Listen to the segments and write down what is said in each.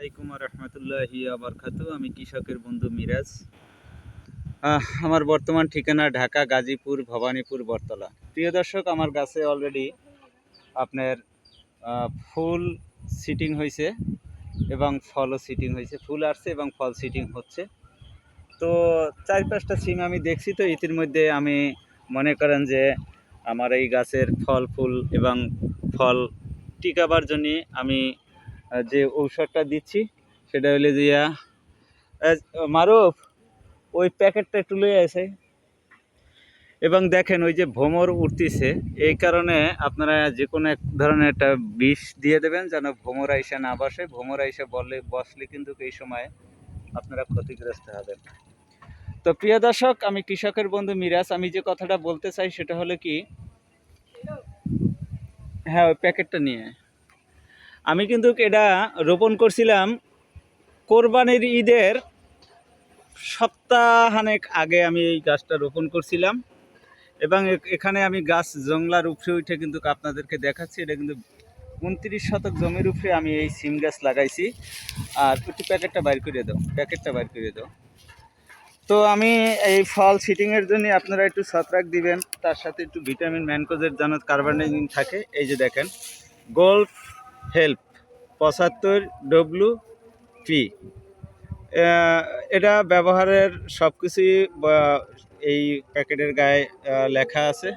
আলাইকুম রহমতুল্লাহি আবরকাতু আমি কৃষকের বন্ধু মিরাজ। আমার বর্তমান ঠিকানা ঢাকা, গাজীপুর, ভবানীপুর বরতলা প্রিয় দর্শক, আমার গাছে অলরেডি আপনার ফুল সিটিং হয়েছে এবং ফলও সিটিং হয়েছে ফুল আসছে এবং ফল সিটিং হচ্ছে। তো চার পাঁচটা সিম আমি দেখছি তো ইতির মধ্যে আমি মনে করেন যে আমার এই গাছের ফল, ফুল এবং ফল টিকাবার জন্য আমি যে ঔষধটা দিচ্ছি, সেটা হলে যে মারুফ, ওই প্যাকেটটা একটু লয়ে আছে এবং দেখেন, ওই যে ভ্রমর উঠতেছে, এই কারণে আপনারা যে কোনো এক ধরনের একটা বিষ দিয়ে দেবেন, যেন ভ্রমর আইসা না বসে। ভ্রমর আইসা বললে বসলে কিন্তু এই সময় আপনারা ক্ষতিগ্রস্ত হবেন। তো প্রিয় দর্শক, আমি কৃষকের বন্ধু মিরাজ, আমি যে কথাটা বলতে চাই, সেটা হলো কি হ্যাঁ ওই প্যাকেটটা নিয়ে। আমি কিন্তু এটা রোপণ করছিলাম কোরবানির ঈদের সপ্তাহানেক আগে আমি এই গাছটা রোপণ করছিলাম এবং এখানে আমি গাছ জংলার উপরে উঠে কিন্তু আপনাদেরকে দেখাচ্ছি। এটা কিন্তু উনত্রিশ শতক জমির উপরে আমি এই সিম গাছ লাগাইছি। আর একটু প্যাকেটটা বাইর করে দাও, প্যাকেটটা বাইর করে দাও। তো আমি এই ফল সিটিংয়ের জন্য আপনারা একটু ছত্রাক দিবেন, তার সাথে একটু ভিটামিন, ম্যানকোজের যেন কার্বনাইজিং থাকে। এই যে দেখেন গোল্ড হেল্প, পঁচাত্তর ডব্লু পি এটা ব্যবহারের সব কিছুই এই প্যাকেটের গায়ে লেখা আছে।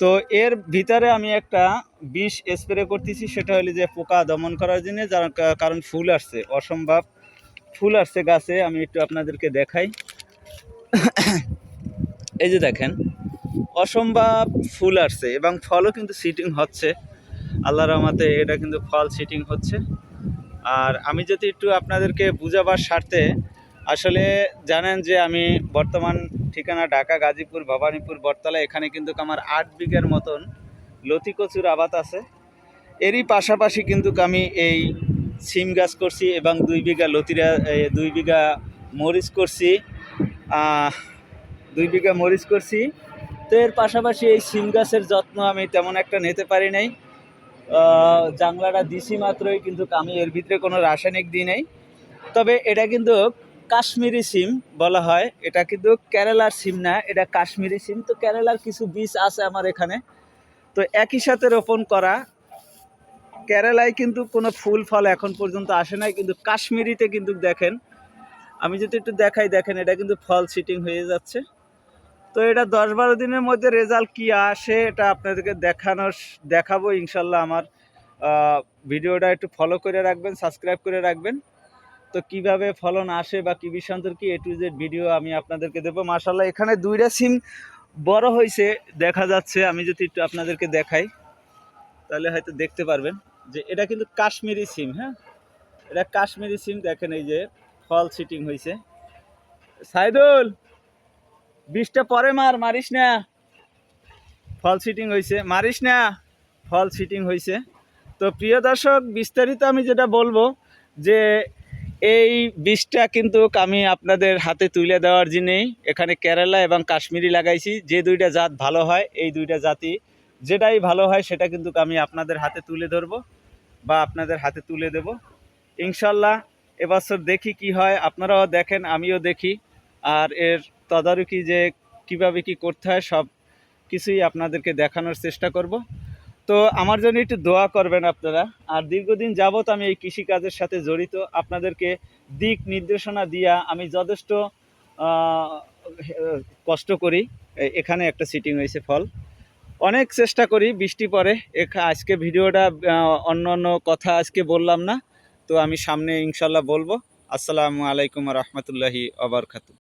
তো এর ভিতরে আমি একটা বিষ স্প্রে করতেছি, সেটা হলো যে পোকা দমন করার জন্য, যার কারণ ফুল আসছে, অসম্ভব ফুল আসছে গাছে, আমি একটু আপনাদেরকে দেখাই। এই যে দেখেন, অসম্ভব ফুল আসছে এবং ফলও কিন্তু সিটিং হচ্ছে। আল্লাহ রহমতে এটা কিন্তু ফল সিটিং হচ্ছে। আর আমি যদি একটু আপনাদেরকে বুঝাবার স্বার্থে, আসলে জানেন যে আমি বর্তমান ঠিকানা ঢাকা, গাজীপুর, ভবানীপুর, বটতলা, এখানে কিন্তু আমার আট বিঘার মতন লতি কচুর আবাদ আছে। এরই পাশাপাশি কিন্তু আমি এই সিম গাছ করছি এবং দুই বিঘা লতিরা দুই বিঘা মরিচ করছি দুই বিঘা মরিচ করছি। তো এর পাশাপাশি এই সিম গাছের যত্ন আমি তেমন একটা নিতে পারি নাই। জাংলাটা দিছি মাত্রই, কিন্তু আমি এর ভিতরে কোনো রাসায়নিক দিই নাই। তবে এটা কিন্তু কাশ্মীরি সিম বলা হয়। এটা কিন্তু কেরালার সিম না, এটা কাশ্মীরি সিম। তো কেরালার কিছু বীজ আছে আমার এখানে। তো একই সাথে রোপণ করা। কেরালায় কিন্তু কোনো ফুল, ফল এখন পর্যন্ত আসে নাই, কিন্তু কাশ্মীরিতে কিন্তু দেখেন। আমি যদি একটু দেখাই, দেখেন, এটা কিন্তু ফল সিটিং হয়ে যাচ্ছে। তো এটা দশ বারো দিনের মধ্যে রেজাল্ট কি আসে এটা আপনাদেরকে দেখানোর দেখাবো ইনশাল্লাহ আমার। ভিডিওটা একটু ফলো করে রাখবেন সাবস্ক্রাইব করে রাখবেন। তো কীভাবে ফলন আসে বা কি বিষান্তর কি এ টু জেড ভিডিও আমি আপনাদেরকে দেবো। মাশাল্লাহ এখানে দুইটা সিম বড় হয়েছে দেখা যাচ্ছে। আমি যদি একটু আপনাদেরকে দেখাই, তাহলে হয়তো দেখতে পারবেন যে এটা কিন্তু কাশ্মীরি সিম হ্যাঁ? এটা কাশ্মীরি সিম দেখেন এই যে ফল সিটিং হয়েছে সাইদুল! বীজটা পরে মার, মারিস না। ফল সিটিং হয়েছে মারিস না, ফল সিটিং হয়েছে তো প্রিয় দর্শক, বিস্তারিত আমি যেটা বলব যে এই বীজটা কিন্তু আমি আপনাদের হাতে তুলে দেওয়ার জন্যেই এখানে কেরালা এবং কাশ্মীরি লাগাইছি। যে দুইটা জাত ভালো হয়, এই দুইটা জাতি যেটাই ভালো হয়, সেটা কিন্তু আমি আপনাদের হাতে তুলে ধরবো বা আপনাদের হাতে তুলে দেব। ইনশাল্লাহ এবছর দেখি কি হয়। আপনারাও দেখেন, আমিও দেখি। আর এর তদারকি যে কীভাবে কি করতে হয়, সব কিছুই আপনাদেরকে দেখানোর চেষ্টা করব। তো আমার জন্য একটু দোয়া করবেন আপনারা। আর দীর্ঘদিন যাবত আমি এই কৃষিকাজের সাথে জড়িত, আপনাদেরকে দিক নির্দেশনা দিয়া আমি যথেষ্ট কষ্ট করি। এখানে একটা সিটিং হয়েছে ফল। অনেক চেষ্টা করি, বৃষ্টি পরে আজকে ভিডিওটা অন্য অন্য কথা আজকে বললাম না। তো আমি সামনে ইনশাল্লাহ বলব। আসসালামু আলাইকুম রহমতুল্লাহি আবরকাতু